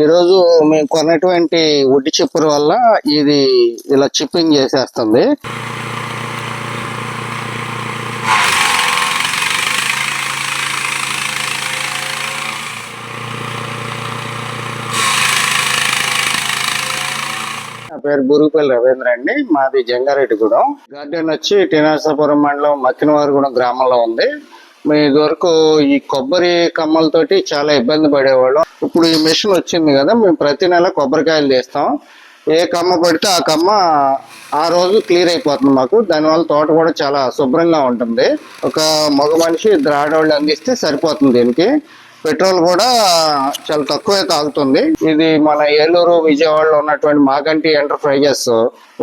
ఈరోజు మేము కొన్నటువంటి ఉడ్డి చిప్పరు వల్ల ఇది ఇలా చిప్పింగ్ చేసేస్తుంది. నా పేరు బురుగుపల్లి రవీంద్ర అండి. మాది జంగారెడ్డిగూడెం. గార్డెన్ వచ్చి టీనర్సాపురం మండలం మక్కినవారిగూడెం గ్రామంలో ఉంది. మీ వరకు ఈ కొబ్బరి కమ్మలతోటి చాలా ఇబ్బంది పడేవాళ్ళం. ఇప్పుడు ఈ మిషన్ వచ్చింది కదా మేము ప్రతి నెల కొబ్బరికాయలు తీస్తాం. ఏ కమ్మ పడితే ఆ కమ్మ ఆ రోజు క్లియర్ అయిపోతుంది మాకు. దానివల్ల తోట కూడా చాలా శుభ్రంగా ఉంటుంది. ఒక మగ మనిషి ఇద్దరు ఆడవాళ్ళు అందిస్తే సరిపోతుంది దీనికి. పెట్రోల్ కూడా చాలా తక్కువే తాగుతుంది. ఇది మన ఏలూరు విజయవాడలో ఉన్నటువంటి మాగంటి ఎంటర్ప్రైజెస్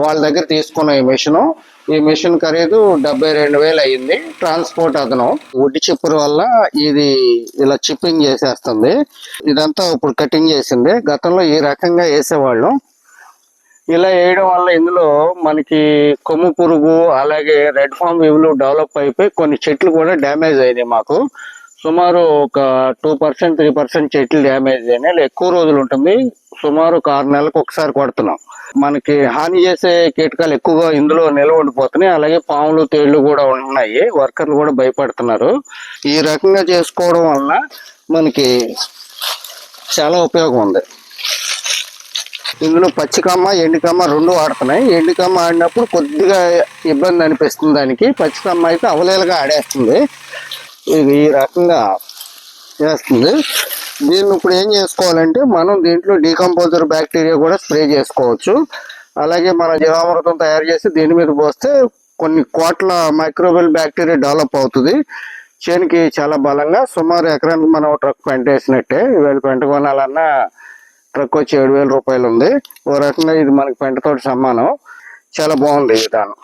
వాళ్ళ దగ్గర తీసుకున్న ఈ మిషన్. ఈ మిషన్ ఖరీదు డెబ్బై రెండు వేలు అయ్యింది. ట్రాన్స్పోర్ట్ అతను ఉడ్డి చిప్పర్ వల్ల ఇది ఇలా చిప్పింగ్ చేసేస్తుంది. ఇదంతా ఇప్పుడు కటింగ్ చేసింది. గతంలో ఈ రకంగా వేసేవాళ్ళం. ఇలా వేయడం వల్ల ఇందులో మనకి కొమ్ము పురుగు అలాగే రెడ్ ఫామ్ ఇవులు డెవలప్ అయిపోయి కొన్ని చెట్లు కూడా డ్యామేజ్ అయినాయి మాకు. సుమారు ఒక టూ పర్సెంట్ త్రీ పర్సెంట్ చెట్లు డ్యామేజ్ అయినా ఇలా ఎక్కువ రోజులు ఉంటుంది. సుమారు ఒక ఆరు నెలలకు ఒకసారి కొడుతున్నాం. మనకి హాని చేసే కీటకాలు ఎక్కువగా ఇందులో నిల్వ ఉండిపోతున్నాయి. అలాగే పాములు తేళ్ళు కూడా ఉన్నాయి. వర్కర్లు కూడా భయపడుతున్నారు. ఈ రకంగా చేసుకోవడం వలన మనకి చాలా ఉపయోగం ఉంది. ఇందులో పచ్చికమ్మ ఎండుకమ్మ రెండు వాడుతున్నాయి. ఎండుకమ్మ ఆడినప్పుడు కొద్దిగా ఇబ్బంది అనిపిస్తుంది దానికి. పచ్చికమ్మ అయితే అవలేలుగా ఆడేస్తుంది. ఈ రకంగా చేస్తుంది. దీన్ని ఇప్పుడు ఏం చేసుకోవాలంటే మనం దీంట్లో డీకంపోజర్ బ్యాక్టీరియా కూడా స్ప్రే చేసుకోవచ్చు. అలాగే మన జీవామృతం తయారు చేసి దీని మీద పోస్తే కొన్ని కోట్ల మైక్రోబెల్ బ్యాక్టీరియా డెవలప్ అవుతుంది. చేనికి చాలా బలంగా సుమారు ఎకరానికి మనం ట్రక్ పెంట వేసినట్టే ఈవేళ పెంట కొనాలన్నా ట్రక్ వచ్చి ఏడు వేల రూపాయలు ఉంది. ఓ రకంగా ఇది మనకి పెంటతోటి సమానం. చాలా బాగుంది ఈ విధానం